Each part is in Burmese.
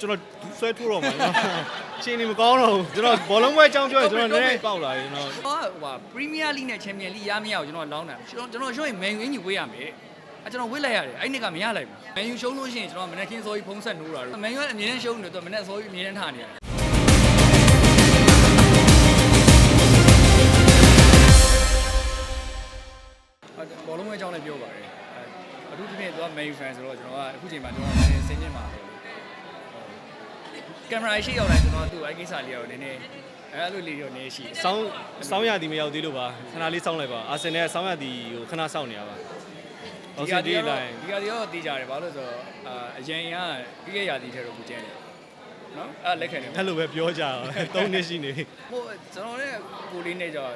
ကျွန်တော်ဆွဲထိုးတော့မှာနော်ချင်းနေမကောင်းတော့ဘူးကျွန်တော်ဘောလုံးပွဲအကြောင်းပြောရင်ကျွန်တော်နည်းနည်းပေါက်လာပြီနော်ဟိုဟိုပရီးမီးယားလိနဲ့ချန်ပီယံလိရမရအောင်ကျွန်တော်လောင်းတာကျွန်တော်ကျွန်တော်ရှုံးရင်မန်ယူအင်ကြီးဝေးရမယ်အဲကျွန်တော်ဝေးလိုက်ရတယ်အဲ့ဒီကမရလိုက်ဘူးမန်ယူရှုံးလို့ရှိရင်ကျွန်တော်မနေ့ကင်းစောကြီးဖုံးဆက်နိုးတာတော့မန်ယူကအမြဲတမ်းရှုံးနေတော့မနေ့စောကြီးအမြဲတမ်းထားနေရတယ်ဘောလုံးဝဲအကြောင်းလည်းပြောပါတယ်အထူးသဖြင့်သူက main fan ဆိုတော့ကျွန်တော်ကအခုချိန်မှာကျွန်တော်စင်းနေမှာ ကင်မရာရှိရောက်တိုင်းကျွန်တော်သူ့အဲ့ကိစ္စလေးကတော့နည်းနည်းအဲ့လိုလေးတော့နည်းရှိတယ်စောင်းစောင်းရသည်မရောက်သေးလို့ပါခဏလေးစောင်းလိုက်ပါအာဆင်နယ်စောင်းရသည်ကိုခဏစောင့်နေရပါအော်စီဒီလိုင်းဒီကတည်းကတော့တည်ကြတယ်ဘာလို့လဲဆိုတော့အာအရင်ကပြီးခဲ့ရာသီထဲတော့ကိုကျင်းတယ်နော်အဲ့လက်ခံတယ်အဲ့လိုပဲပြောကြတော့၃နှစ်ရှိနေပြီဟိုကျွန်တော်လည်းကိုလေးနဲ့ကြော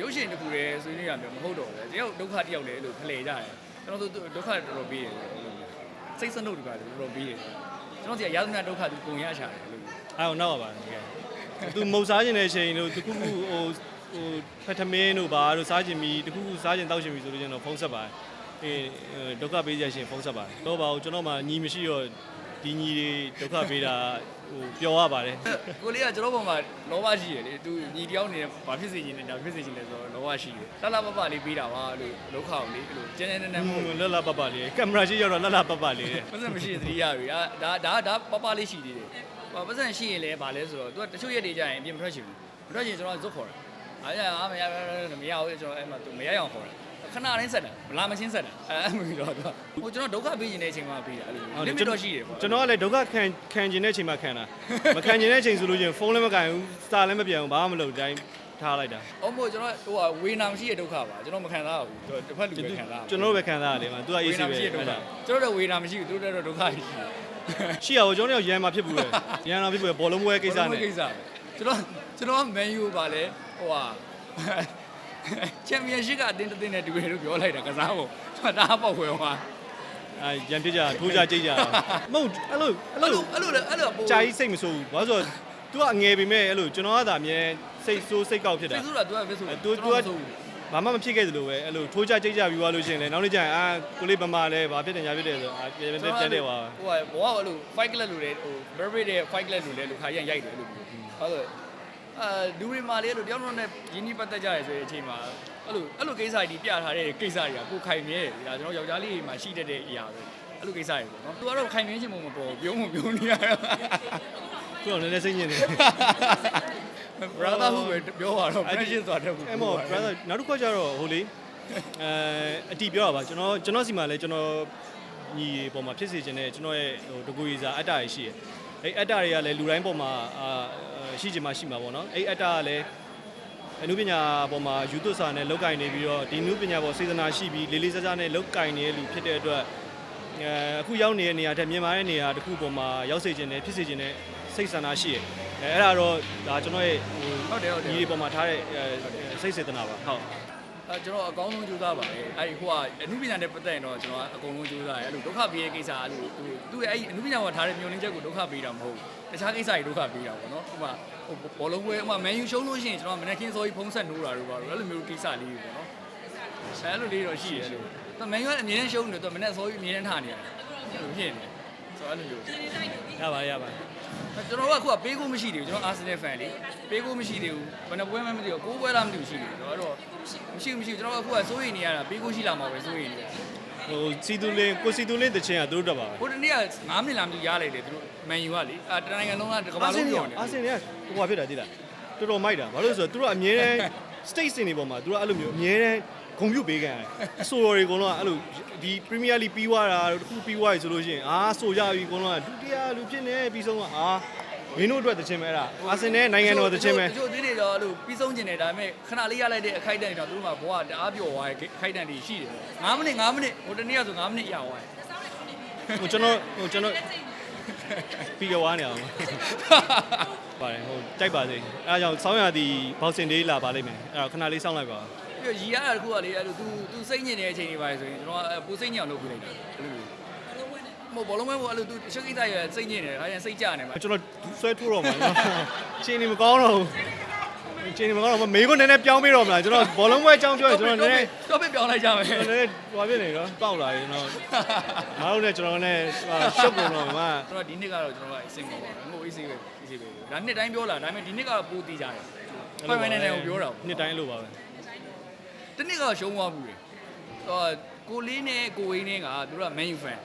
ရုပ်ရှင်တစ်ခုတည်းဆွေးနွေးရမယ်မဟုတ်တော့ဘူးတယောက်ဒုက္ခတယောက်လည်းအဲ့လိုဖလှယ်ကြတယ်ကျွန်တော်တို့ဒုက္ခတော်တော်ပြီးတယ်စိတ်စနုတ်တွေပါတော်တော်ပြီးတယ် ကျွန်တော်စီကရာဇနာဒုက္ခသူပုံရရှာတယ်လို့အဲ့တော့နောက်ပါပါတကယ်သူမုတ်စားခြင်းတဲ့ချိန်တို့တခုခုဟိုဟိုဖက်ထမင်းတို့ဘာတို့စားခြင်းမီတခုခုစားခြင်းတောက်ခြင်းမီဆိုလို့ကျွန်တော်ဖုန်းဆက်ပါတယ်အေးဒုက္ခပေးကြရှင်ဖုန်းဆက်ပါတယ်တော့ပါဘူးကျွန်တော်မှညီမရှိတော့ဒီညီတွေဒုက္ခပေးတာ ဟိုပျော်ရပါတယ်ကိုလေးကကျွန်တော်ပုံမှာလောဘရှိတယ်လေသူညီတယောက်နေဘာဖြစ်စေချင်လဲဒါဖြစ်စေချင်လဲဆိုတော့လောဘရှိတယ်လှလှပပလေးပေးတာပါလို့ဒုက္ခကိုလေအဲ့လိုကျန်းကျန်းတန်းတန်းမဟုတ်ဘူးလလပပလေးကင်မရာရှိရောက်တော့လလပပလေးတဲ့ပတ်စံမရှိရင်သတိရပြီဒါဒါဒါပပလေးရှိသေးတယ်ဟောပတ်စံရှိရင်လည်းဗာလဲဆိုတော့ तू တချို့ရက်တွေကြာရင်အပြင်မထွက်ချင်ဘူးမထွက်ချင်ကျွန်တော်ဇွတ်ခေါ်တာအားရအားမရမရဘူးကျွန်တော်အဲ့မှာ तू မရအောင်ခေါ်တာ ခဏတိုင်းဆက်တာမလာမချင်းဆက်တာအဲ့မှပြီးတော့ तू ဟိုကျွန်တော်ဒုက္ခပေးခြင်းတဲ့အချိန်မှာပေးတာအဲ့လို limit တော့ရှိတယ်ပေါ့ကျွန်တော်ကလည်းဒုက္ခခံခံကျင်တဲ့အချိန်မှာခံတာမခံကျင်တဲ့အချိန်ဆိုလို့ချင်းဖုန်းလည်းမကင်ဘူးစာလည်းမပြန်ဘူးဘာမှမလုပ်တိုင်းထားလိုက်တာအော်မို့ကျွန်တော်ဟိုဝေနာမရှိတဲ့ဒုက္ခပါကျွန်တော်မခံစားဘူးတစ်ဖက်လူပဲခံစားကျွန်တော်တို့ပဲခံစားရတယ်မှာသူကအေးဝေစီနာပဲမရှိတဲ့ဒုက္ခကျွန်တော်တို့ဝေနာမရှိဘူးသူတို့တော့ဒုက္ခရှိတယ်ရှိရအောင်ကျွန်တော်တို့ရန်မှာဖြစ်ဘူးလေရန်မှာဖြစ်ဘူးဘောလုံးပွဲကိစ္စနဲ့ကိစ္စကျွန်တော်ကျွန်တော်မန်ယူပါလေဟိုဟာ ချန်ပီယံရှစ်ကအတင်းတင်းနဲ့တူတယ်လို့ပြောလိုက်တာကစားဖို့ကျွန်တော်ဒါပေါ့ခွဲဟွာအဲရန်ပြစ်ကြထိုးကြကြိတ်ကြမဟုတ်အဲ့လိုအဲ့အဲ့လိုလိုအဲ့လိုလေအဲ့လိုပို့ကြာကြီးစိတ်မဆိုးဘူးဘာလို့ဆိုသူကအငယ်ပေမဲ့အဲ့လိုကျွန်တော်ကသာအမြဲစိတ်ဆိုးစိတ်ကောက်ဖြစ်တာဖိဆိုးတာ तू ကဖိဆိုးသူသူကဘာမှမဖြစ်ခဲ့သလိုပဲအဲ့လိုထိုးကြကြိတ်ကြပြီးသွားလို့ရှိရင်လည်းနောက်နေ့ကျရင်အာကိုလေးဗမာလဲဘာဖြစ်တယ်ညာဖြစ်တယ်ဆိုအာပြန်ပြန်ပြန်တယ်ပါဟိုဟာဘောကအဲ့လို fight club လို့လေဟို very day fight club လို့လေလူခါရန်ရိုက်တယ်အဲ့လိုမျိုးဟုတ်ကဲ့ အာလူတွေမာလေးအဲ့လိုတယောက်တော့နဲ့ရင်းနှီးပတ်သက်ကြရဆိုတဲ့အချိန်မှာအဲ့လိုအဲ့လိုကိစ္စတွေပြထားတဲ့ကိစ္စတွေကကိုခိုင်မြဲဒါကျွန်တော်ယောက်ျားလေးတွေမှာရှိတတ်တဲ့အရာပဲအဲ့လိုကိစ္စတွေပေါ့နော်သူကတော့ခိုင်မြဲခြင်းမမပေါ်ပြောမပြောနေရတာသူကလည်းနည်းနည်းစိတ်ညစ်နေ brother ဟုတ်ပဲပြောရတော့ friendship ဆိုတာတက်ဘူးအဲ့မော brother နောက်တစ်ခါကျတော့ဟိုလေအဲအတီပြောတာပါကျွန်တော်ကျွန်တော်စီမှာလဲကျွန်တော်ညီပေါ်မှာဖြစ်စေခြင်းနဲ့ကျွန်တော်ရဲ့ဟိုတကူရီစာအတ္တရရှိတယ်အဲ့အတ္တတွေကလည်းလူတိုင်းပေါ်မှာအာ ရှိချင်မှရှိမှာပေါ့နော်အဲ့အတ္တကလည်းအနုပညာပေါ်မှာယူသွစာနဲ့လောက်ကင်နေပြီးတော့ဒီနုပညာပေါ်စေတနာရှိပြီးလေးလေးစားစားနဲ့လောက်ကင်နေတဲ့လူဖြစ်တဲ့အတွက်အဲအခုရောက်နေတဲ့နေရာထက်မြန်မာတဲ့နေရာတစ်ခုပေါ်မှာရောက်စေခြင်းနဲ့ဖြစ်စေခြင်းနဲ့စိတ်ဆန္ဒရှိတယ်အဲအဲ့ဒါတော့ဒါကျွန်တော်ရဲ့ဟိုဟုတ်တယ်ဟုတ်တယ်ဒီပေါ်မှာထားတဲ့အဲစိတ်စေတနာပါဟုတ် အဲကျွန်တော်အကောင်းဆုံးကြိုးစားပါလေအဲ့ဒီဟိုကအနုပညာနဲ့ပတ်သက်ရင်တော့ကျွန်တော်အကုန်လုံးကြိုးစားရဲအဲ့လိုဒုက္ခပေးရဲ့ကိစ္စအဲ့လိုသူသူရဲ့အဲ့ဒီအနုပညာကထားတဲ့မျောလင်းချက်ကိုဒုက္ခပေးတာမဟုတ်ဘူးတခြားကိစ္စတွေဒုက္ခပေးတာပေါ့နော်ဥပမာဟိုဘောလုံးပွဲဥပမာမန်ယူရှုံးလို့ရှိရင်ကျွန်တော်မနေ့ကင်းစောကြီးဖုံးဆက်နိုးတာတို့ပါတော့အဲ့လိုမျိုးကိစ္စလေးတွေပေါ့နော်အဲ့လိုလေးတော့ရှိရဲလို့သူမန်ယူကအမြဲတမ်းရှုံးနေတော့မနေ့စောကြီးအမြဲတမ်းထားနေရတယ်အဲ့လိုဖြစ်နေ ဆိုအဲ့လိုမျိုးရပါရပါကျွန်တော်တို့ကအခုကပေးကိုမရှိသေးဘူးကျွန်တော်အာဆင်နယ်ဖန်လေပေးကိုမရှိသေးဘူးဘယ်နှပွဲမှမသိဘူးကိုးပွဲလားမသိဘူးရှိတယ်ကျွန်တော်ကတော့မရှိဘူးမရှိဘူးကျွန်တော်ကအခုကစိုးရိမ်နေရတာပေးကိုရှိလာမှာပဲစိုးရိမ်နေရဟိုစီတူလင်းကိုစီတူလင်းတချင်းကသူတို့တက်ပါပဲဟိုတနေ့က9မိနစ်လားမသိဘူးရလိုက်တယ်သူတို့မန်ယူကလေအာတနိုင်ငံလုံးကကမ္ဘာလုံးပြောနေအာဆင်တွေကဟိုဘာဖြစ်တာသိလားတော်တော်မိုက်တာဘာလို့လဲဆိုတော့သူတို့အမြဲတမ်း state စင်တွေပေါ်မှာသူတို့အဲ့လိုမျိုးအမြဲတမ်း ဂုံပြုတ်ပေးခံရတယ်အဆိုတော်တွေအကုန်လုံးကအဲ့လိုဒီ Premier League ပြီးသွားတာတခုပြီးသွားပြီဆိုလို့ရှိရင်အာဆိုကြပြီအကုန်လုံးကဒုတိယလူဖြစ်နေပြီးဆုံးကအာမင်းတို့အတွက်တချင်းပဲအဲ့ဒါအာဆင်နဲ့နိုင်ငံတော်တချင်းပဲတချို့သေးတွေတော့အဲ့လိုပြီးဆုံးကျင်တယ်ဒါပေမဲ့ခဏလေးရလိုက်တဲ့အခိုက်အတန့်တွေတော့သူတို့ကဘဝတအားပြော့သွားတဲ့အခိုက်အတန့်တွေရှိတယ်9မိနစ်9မိနစ်ဟိုတနေ့ကဆို9မိနစ်ရသွားတယ်ဟိုကျွန်တော်ဟိုကျွန်တော်ပြီးကြွားနေအောင်ပါတယ်ဟိုကြိုက်ပါစေအဲဒါကြောင့်ဆောင်းရသည်ဘောက်စင်ဒေးလာပါလိမ့်မယ်အဲ့တော့ခဏလေးစောင့်လိုက်ပါ ပြီးတော့ရီရတာတခုကလေအဲ့လို तू तू စိတ်ညစ်နေတဲ့အချိန်တွေပါဆိုရင်ကျွန်တော်ကပူစိတ်ညစ်အောင်လုပ်ပြလိုက်တာအဲ့လိုမဟုတ်ဘောလုံးမဲဘောအဲ့လို तू ချက်ကိစ္စရစိတ်ညစ်နေတယ်ခါကျရင်စိတ်ကြနေမှာ ကျွန်တော်ဆွဲထိုးတော့မှာနော်ချင်းနေမကောင်းတော့ဘူး အချိန်ဒီမှာတော့မေကိုနည်းနည်းပြောင်းပေးတော့မလားကျွန်တော်ဘောလုံးပွဲအကြောင်းပြောရင်ကျွန်တော်နည်းနည်း တော့ပြပြောင်းလိုက်ကြမယ် ကျွန်တော်လည်းဟိုပါဖြစ်နေတော့ပေါက်လာရင်တော့ငါတို့လည်းကျွန်တော်လည်းရှုပ်ကုန်တော့မှာ ကျွန်တော်ဒီနှစ်ကတော့ကျွန်တော်ကအဆင်ပေါ်ပါငိုအေးစေးပဲအေးစေးပဲဒါနှစ်တိုင်းပြောလာဒါပေမဲ့ဒီနှစ်ကတော့ပိုးတီးကြတယ်ဖိုင်ဖိုင်နဲ့နဲ့ကိုပြောတာ နှစ်တိုင်းလို့ပါပဲ တနစ်ကတော့ရှုံးသွားပြီဟောကိုလေးနဲ့ကိုဝင်းနဲ့ကသူတို့က main fan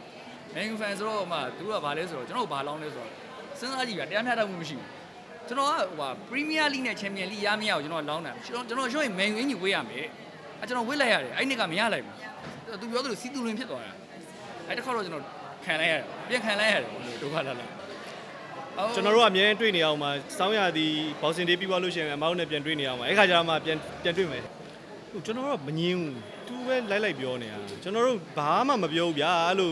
main fan ဆိုတော့မှသူတို့ကဘာလဲဆိုတော့ကျွန်တော်ဘာလောင်းလဲဆိုတော့စဉ်းစားကြည့်ပါတရားမျှတမှုမရှိဘူးကျွန်တော်ကဟိုဟာ Premier League နဲ့ Champion League ရမရအောင်ကျွန်တော်လောင်းတာကျွန်တော်ကျွန်တော်ရှော့ရင် main win ကြီးဝေးရမယ်အဲကျွန်တော်ဝေးလိုက်ရတယ်အဲ့နှစ်ကမရလိုက်ဘူးသူပြောသလိုစီတူလင်ဖြစ်သွားတာအဲ့တစ်ခါတော့ကျွန်တော်ခံလိုက်ရတယ်ပြန်ခံလိုက်ရတယ်ဒုက္ခလာလာကျွန်တော်တို့ကအမြဲတမ်းတွေ့နေအောင်မှာစောင်းရသည်ဘောက်စင်ဒေးပြီးသွားလို့ရှိရင်အမောက်နဲ့ပြန်တွေ့နေအောင်မှာအဲ့ခါကျတော့မှပြန်ပြန်တွေ့မယ် ဟုတ်ကျွန်တော်တို့ကမငင်းဘူးသူပဲလိုက်လိုက်ပြောနေတာကျွန်တော်တို့ဘာမှမပြောဘူးဗျာအဲ့လို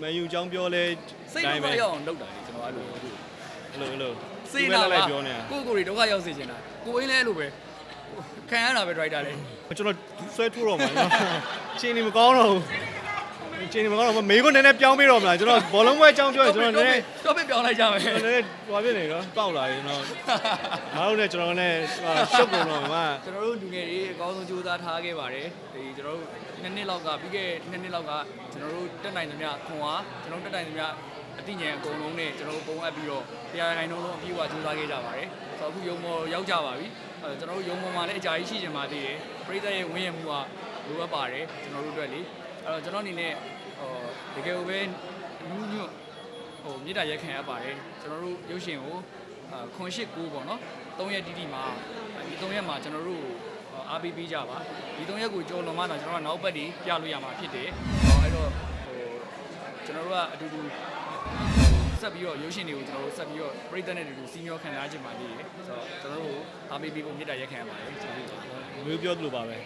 မန်ယူအကြောင်းပြောလဲစိတ်ဒုက္ခရောက်အောင်လုပ်တာလေကျွန်တော်အဲ့လိုအဲ့လိုအဲ့လိုစိတ်နာလိုက်ပါပြောနေတာကိုကိုတွေဒုက္ခရောက်စေချင်တာကိုဝင်းလဲအဲ့လိုပဲခံရတာပဲ driver လေကျွန်တော်ဆွဲထိုးတော့မှာနော်ချင်းနေမကောင်းတော့ဘူး ချင်းနေမကောင်းတော့မေကိုနည်းနည်းပြောင်းပေးတော့မလားကျွန်တော်ဘောလုံးပွဲအကြောင်းပြောရင်ကျွန်တော်နည်းနည်းတော့ပြပြောင်းလိုက်ကြမယ်ကျွန်တော်လည်းဟိုပါဖြစ်နေတော့ပေါက်လာရင်တော့ငါတို့လည်းကျွန်တော်လည်းရှုပ်ကုန်တော့မှာကျွန်တော်တို့လူငယ်တွေအကောင်းဆုံးကြိုးစားထားခဲ့ပါတယ်ဒီကျွန်တော်တို့နှစ်နှစ်လောက်ကပြီးခဲ့နှစ်နှစ်လောက်ကကျွန်တော်တို့တက်နိုင်သမျှခွန်အားကျွန်တော်တို့တက်နိုင်သမျှအသိဉာဏ်အကုန်လုံးနဲ့ကျွန်တော်တို့ပုံအပ်ပြီးတော့တရားခိုင်နှုန်းလုံးအပြည့်အဝကြိုးစားခဲ့ကြပါတယ်ဆိုတော့အခုရုံမော်ရောက်ကြပါပြီအဲကျွန်တော်တို့ရုံမော်မှာလည်းအကြာကြီးရှိချင်ပါသေးတယ်ပရိသတ်ရဲ့ဝင်းရမှုကလိုအပ်ပါတယ်ကျွန်တော်တို့အတွက်လေအဲ့ တော့ကျွန်တော်အနေနဲ့ဟိုတကယ်ကိုပဲနူးညွတ်ဟိုမြေတားရက်ခံရပါတယ်ကျွန်တော်တို့ရုပ်ရှင်ကိုအာခွန်ရှိ9ပေါ့နော်3ရက်တိတိမှာဒီ3ရက်မှာကျွန်တော်တို့အားပေးပေးကြပါဒီ3ရက်ကိုကြော်လွန်မှတော့ကျွန်တော်ကနောက်ပတ်တည်းပြလို့ရမှာဖြစ်တယ်ဟောအဲ့တော့ဟိုကျွန်တော်တို့ကအတူတူဆက်ပြီးတော့ရုပ်ရှင်တွေကိုကျွန်တော်တို့ဆက်ပြီးတော့ပြည်သက်နဲ့အတူတူစီမျောခံစားခြင်းပါသေးတယ်ဆိုတော့ကျွန်တော်တို့အားပေးပေးဖို့မြေတားရက်ခံရပါတယ်ကျေးဇူးပါမျိုးပြောသလိုပါပဲ